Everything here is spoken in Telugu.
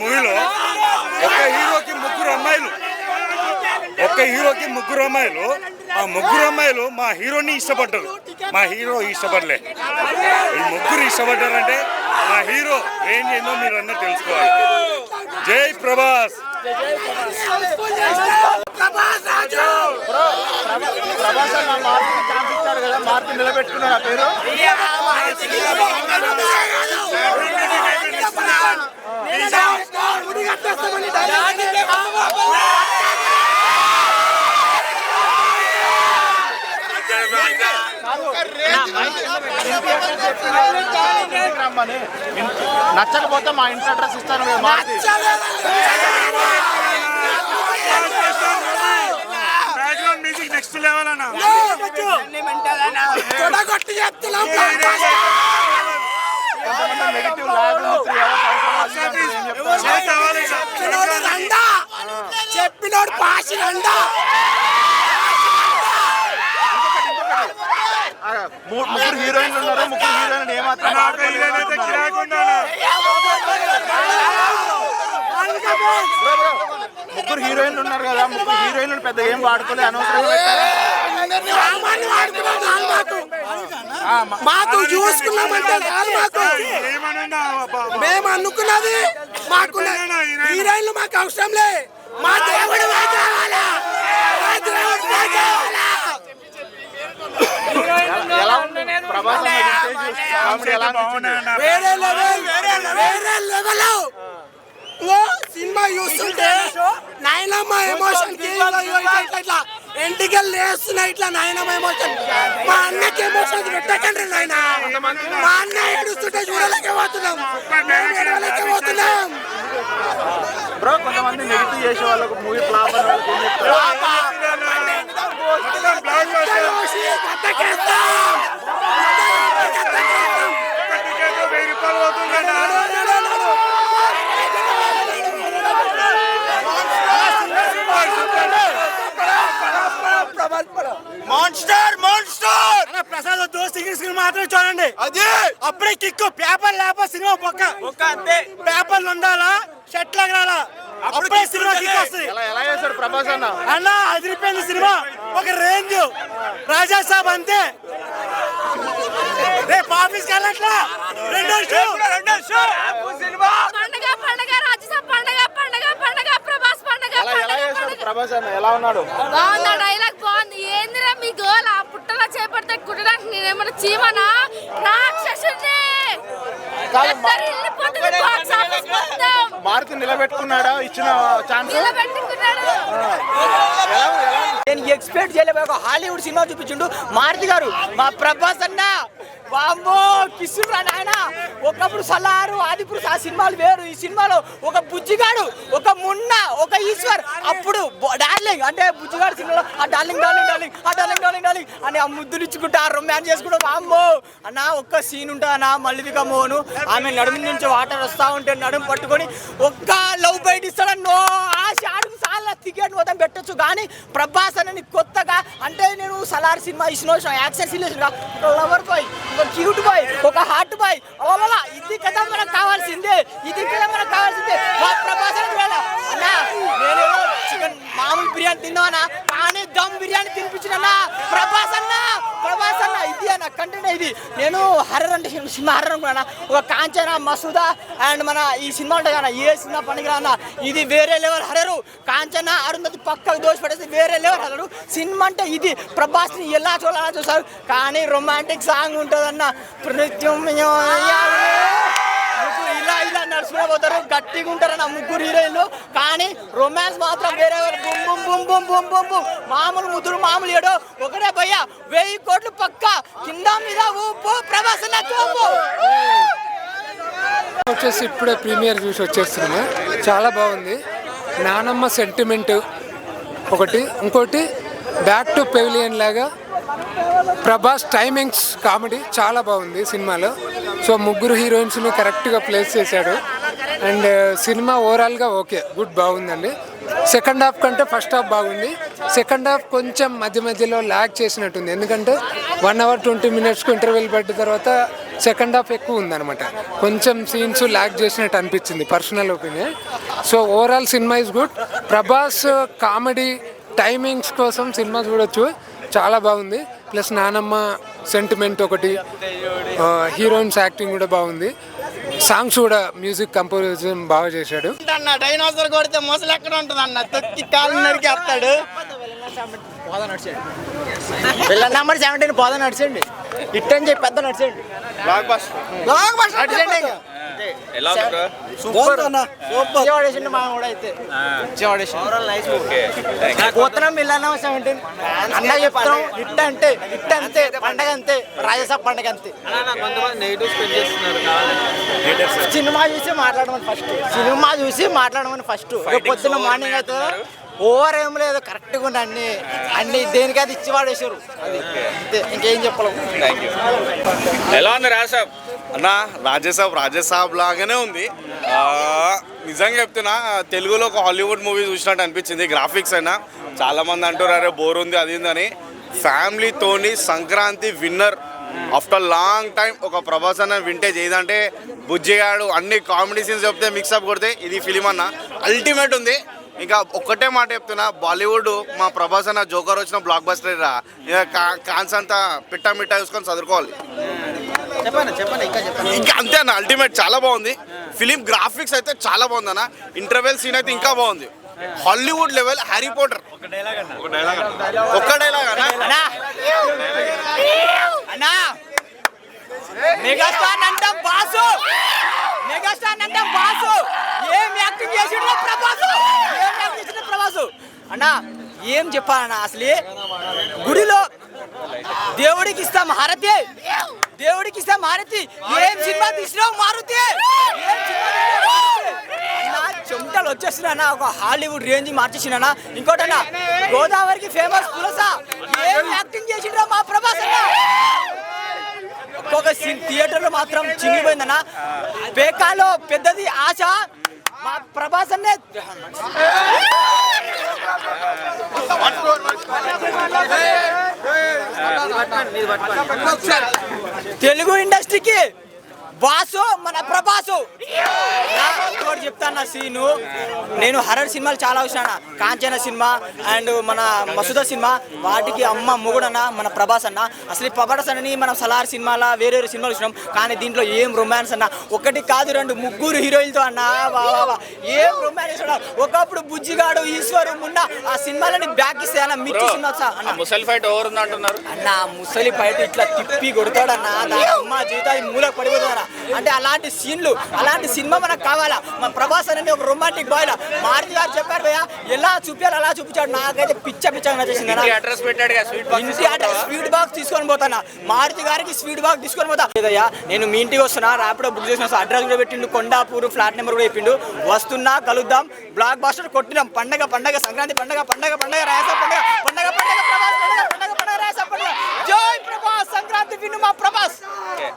మూవీలో ఒక హీరోకి ముగ్గురు అమ్మాయిలు. ఒక్క హీరోకి ముగ్గురు అమ్మాయిలు. ఆ ముగ్గురు అమ్మాయిలు మా హీరోని ఇష్టపడ్డారు. మా హీరో ఇష్టపడలే. ఈ ముగ్గురు ఇష్టపడ్డారంటే మా హీరో ఏం ఏందో మీరు అన్న తెలుసుకోవాలి. జై ప్రభాస్. ప్రభాస్ మార్పు ఆ పేరు రమ్మని నచ్చకపోతే మా ఇంటి అడ్రస్ ఇస్తాను మ్యూజిక్ నెక్స్ట్ లెవెల్ అన్న. కొంతమంది నెగిటివ్ లాగ్ చెప్పినోడు పాసి రండా ముగ్గురు హీరోయిన్లు ఉన్నారు ముగ్గురు హీరోయిన్లు ఏమాత్రం ముగ్గురు హీరోయిన్లు ఉన్నారు కదా ముగ్గురు హీరోయిన్లు పెద్ద ఏం వాడుకోలేదు అనవసరం మాకు. చూసుకున్నామంటే చాలు మాకు. మేము అనుకున్నది మాకు హీరోయిన్లు మాకు అవసరం లే. మా దేవుడు కావాలా? మా కావాలా? వేరే లెవెల్ వేరే లెవెల్ సినిమా చూస్తుంటే నాయనమ్మ ఎమోషన్ ఇట్లా. ఎంటికలు లేస్తున్నాయి ఇట్లా నాయనమ్మ ఎమోషన్ మా అన్నకి ఎమోషన్ పెట్టకండి నాయన. మా అన్న ఏడుస్తుంటే చూడలేకపోతున్నాం. మేము ఏడవలేకపోతున్నాం. బ్రో కొంతమంది నెగిటివ్ చేసే వాళ్ళకు మూవీ ఫ్లాప్ అని వాళ్ళకి ఏం చెప్తారు చూసి కట్టకేస్తాం. మాన్స్టర్ మాన్స్టర్ ప్రసాద్ దోస్త్ సినిమా మాత్రం చూడండి. అదే? అప్పుడే కిక్కు పేపర్ లేకపోతే సినిమా పక్క ఒక్క అంతే. పేపర్లు ఉండాలా? షర్ట్ రాలా అప్పుడే సినిమా కిక్ వస్తుంది. ఎలా ఎలా చేశారు ప్రభాస్ అన్న? అన్న అదిరిపోయింది సినిమా. ఒక రేంజ్. రాజా సాబ్ అంతే. రేపు ఆఫీస్కి వెళ్ళట్లా? రెండో షో రెండో షో పండగ పండగ రాజ్యసభ పండగ పండగ పండగ ప్రభాస్ పండగ ఎలా ఎలా పండగ చేశారు పండగ. ప్రభాస్ అన్న? ఎలా ఉన్నాడు? బాగుంది ఆ డైలాగ్ బాగుంది ఏందిరా మీ గోల్ ఆ పుట్టలో చేపడితే కుట్టడానికి నేనేమన్నా చీమనా రాక్షసుని మారుతి నిలబెట్టుకున్నాడా? ఇచ్చిన ఛాన్స్? నేను ఎక్స్పెక్ట్ చేయలేదు ఒక హాలీవుడ్ సినిమా చూపించిండు. మారుతి గారు మా ప్రభాస్ అన్న. వామ్మో కిస్సుడు నాయన. ఒకప్పుడు సలారు ఆదిపురుష్ ఆ సినిమాలు వేరు. ఈ సినిమాలో ఒక బుజ్జిగాడు ఒక మున్న ఒక ఈశ్వర్. అప్పుడు డార్లింగ్ అంటే బుజ్జిగాడు సినిమాలో ఆ డార్లింగ్ డార్లింగ్ డార్లింగ్ ఆ డార్లింగ్ డార్లింగ్ డార్లింగ్ అని ఆ ముద్దులు ఇచ్చుకుంటా ఆ రొమాన్స్ చేసుకుంటా వామ్మో అన్న ఒక్క సీన్ ఉంటా అన్న మల్లిక మోను. ఆమె నడుము నుంచి వాటర్ వస్తా ఉంటే నడుము పట్టుకొని ఒక్క లవ్ బైట్ ఇస్తాడన్నో ఆ షాడుకు చాలా టికెట్ మొత్తం పెట్టొచ్చు. కానీ ప్రభాస్ అని కొత్తగా అంటే నేను సలార్ సినిమా ఇచ్చిన యాక్షన్ సినిమా ఒక లవర్ బాయ్ ఒక క్యూట్ బాయ్ ఒక హార్ట్ బాయ్ అవ్వాలా ఇది కదా మనకు కావాల్సిందే ఇది కదా మనకు కావాల్సిందే. ప్రభాస్ అన్నా నేను చికెన్ మామూలు బిర్యానీ తిన్నానా? కానీ దమ్ బిర్యానీ తినిపించిన ప్రభాస్ అన్నా అన్న కంటెంట్ ఇది నేను హర్రర్ అంటే సినిమా- హర్రర్ అనుకున్నా ఒక కాంచన మసూదా అండ్ మన ఈ సినిమా ఉంటుంది కదా ఏ సినిమా పనికిరా ఇది వేరే లెవెల్ హర్రరు కాంచన అరుంధతి పక్కకు దోష పడేసి వేరే లెవెల్ హర్రరు సినిమా అంటే ఇది ప్రభాస్ని ఎలా చూడాలని చూస్తారు కానీ రొమాంటిక్ సాంగ్ ఉంటుందన్న ముగ్గురు నడుచుకునే పోతారు గట్టిగా ఉంటారన్న ముగ్గురు హీరోయిన్లు. కానీ రొమాన్స్ మాత్రం వేరే boom boom boom boom boom boom boom. మామూలు ముద్దురు మామూలు ఏడో. ఒకటే భయ్య వెయ్యి కోట్లు పక్క. కింద మీద ఊపు ప్రభాస్ చూపు. వచ్చేసి ఇప్పుడే ప్రీమియర్ చూసి వచ్చేస్తున్నాము చాలా బాగుంది. నానమ్మ సెంటిమెంట్ ఒకటి. ఇంకోటి బ్యాక్ టు పెవిలియన్ లాగా ప్రభాస్ టైమింగ్స్ కామెడీ చాలా బాగుంది సినిమాలో. సో ముగ్గురు హీరోయిన్స్ను కరెక్ట్గా ప్లేస్ చేశాడు. అండ్ సినిమా ఓవరాల్గా ఓకే గుడ్ బాగుందండి. సెకండ్ హాఫ్ కంటే ఫస్ట్ హాఫ్ బాగుంది. సెకండ్ హాఫ్ కొంచెం మధ్య మధ్యలో ల్యాగ్ చేసినట్టుంది. ఎందుకంటే వన్ అవర్ ట్వంటీ మినిట్స్కు ఇంటర్వెల్ పడ్డ తర్వాత సెకండ్ హాఫ్ ఎక్కువ ఉందన్నమాట. కొంచెం సీన్స్ ల్యాగ్ చేసినట్టు అనిపించింది personal opinion so overall cinema is good Prabhas comedy timings కోసం సినిమా చూడొచ్చు. చాలా బాగుంది. ప్లస్ నానమ్మ సెంటిమెంట్ ఒకటి హీరోయిన్స్ యాక్టింగ్ కూడా బాగుంది. సాంగ్స్ కూడా మ్యూజిక్ కంపోజిషన్ బాగా చేశాడు. అన్న డైనోసర్ కొడితే మొసలు ఎక్కడ ఉంటుంది అన్న? తొక్కి కాలు నరికి వస్తాడు పిల్ల నెంబర్ సెవెంటీన్ పోదా నడిచండి ఇట్టని చెప్పి పెద్ద నడిచండి బ్లాక్ బస్టర్ నడిచండి ఇంకా. ఎలా ఉంది సూపర్. సూపర్. మా కూడా అయితే. పోతున్నాం మిల్లన్న సెవెంటీన్ అన్న చెప్తాం. ఇట్ట అంటే ఇట్ట అంతే పండగ అంతే. రాజసభ పండగ అంతే. సినిమా చూసి మాట్లాడమని ఫస్ట్ సినిమా చూసి మాట్లాడమని ఫస్ట్ పొద్దున్న మార్నింగ్ అయితే ఓవర్ ఏం లేదు. కరెక్ట్గా ఉండి అన్ని. అన్ని ఇచ్చి వాడేసారు అది అంతే. ఇంకేం చెప్పలేము ఎలా ఉంది రాసాబ్ అన్న రాజేసాబ్ రాజేసాబ్ లాగానే ఉంది. నిజంగా చెప్తున్నా తెలుగులో ఒక హాలీవుడ్ మూవీ చూసినట్టు అనిపించింది గ్రాఫిక్స్ అయినా. చాలా మంది అంటారు అరే బోర్ ఉంది అది ఉందని ఫ్యామిలీతోని Sankranti winner after long time ఒక ప్రభాస్ అన్న వింటేజ్ ఏదంటే బుజ్జిగాడు అన్ని కామెడీ సీన్స్ చెప్తే మిక్సప్ కొడితే ఇది ఫిలిం అన్న. అల్టిమేట్ ఉంది. ఇంకా ఒక్కటే మాట చెప్తున్నా బాలీవుడ్ మా ప్రభాస్ అన్న జోకర్ వచ్చిన బ్లాక్ బస్టర్ రా. ఇక కా- కాన్స్ అంతా పిట్టా మిట్టా చూసుకొని చదువుకోవాలి. ఇంకా అంతే అన్న అల్టిమేట్ చాలా బాగుంది. ఫిలిం గ్రాఫిక్స్ అయితే చాలా బాగుంది అన్న. ఇంటర్వెల్ సీన్ అయితే ఇంకా బాగుంది. హాలీవుడ్ లెవెల్ హ్యారీ పోటర్ ఒక్క డైలాగ్ అన్న. అన్నా. అన్నా. మెగాస్టార్ అంటాం బాసు. మెగాస్టార్ అంటాం బాసు. ఏం యాక్టింగ్ చేసిండు ప్రభాసు? ఏం యాక్టింగ్ చేసిండు ప్రభాసు? అన్నా ఏం చెప్పాలన్నా అసలు గుడిలో దేవుడికి ఇస్తాం హారతి. దేవుడికి ఇస్తాం హారతి ఏం సినిమా తీసినావు మారుతి? ఏం సినిమా తీసినావు మారుతి? అన్నా, చెమటలు వచ్చేస్తున్నా ఒక హాలీవుడ్ రేంజ్ మార్చేసినా ఇంకోటన్నా గోదావరికి ఫేమస్ పులస ఏం యాక్టింగ్ చేసిండ్రా మా ప్రభాస్ అన్న? ఒక్కొక్క థియేటర్లో మాత్రం చినిగిపోయిందన్న. బేకాలో పెద్దది ఆశ. మా ప్రభాస్ అన్నే. తెలుగు ఇండస్ట్రీకి బాసు మన ప్రభాసు. ఇంకోటి చెప్తాను సీను. నేను హర్రర్ సినిమాలు చాలా చూసాను కాంచన సినిమా అండ్ మన మసూద సినిమా. వాటికి అమ్మ మొగుడన్న మన ప్రభాస్ అన్న. అసలు ఈ ప్రభాస్ అన్నని మనం సలార్ సినిమాల వేరే వేరే సినిమాలు చూసినాం. కానీ దీంట్లో ఏం రొమాన్స్ అన్న? ఒకటి కాదు రెండు. ముగ్గురు హీరోయిన్తో అన్న. వా వా వా ఏం రొమాన్స్ ఒకప్పుడు బుజ్జిగాడు ఈశ్వరు మున్న. ఆ సినిమాలని బ్యాక్ ఇస్తే అన్న మిర్చి సినిమా అన్న. ముసలి ఫైట్ ఓవర్ ఉంది అంటున్నారు? అన్న ముసలి బయట ఇట్లా తిప్పి కొడతాడన్న అమ్మ జీవితాన్ని మూలకు పడిపోతుందన్న అంటే అలాంటి సీన్లు ఇలాంటి సినిమా మనకు కావాలా? మన ప్రభాస్ అనేది ఒక రొమాంటిక్ బాయ్ మారుతి గారు చెప్పారు భయ్యా ఎలా చూపించాలి అలా చూపించాడు. నాకైతే పిచ్చ పిచ్చ స్వీట్ బాక్స్ తీసుకొని పోతానా? మారుతి గారికి స్వీట్ బాక్స్ తీసుకొని పోతా. లేదయ్యా నేను మీ ఇంటికి వస్తున్నా. ర్యాపిడో బుక్ చేసిన అడ్రస్ కూడా పెట్టిండు. కొండాపూర్ ఫ్లాట్ నెంబర్ కూడా చెప్పిండు. వస్తున్నా కలుద్దాం. బ్లాక్ బాస్టర్ కొట్టినాం. పండగ పండగ సంక్రాంతి పండగ పండగ పండగ రాయస పండగ పండగ పండగ పండగ పండగ రాయస పండగ. జై ప్రభాస్ సంక్రాంతి విను మా ప్రభాస్.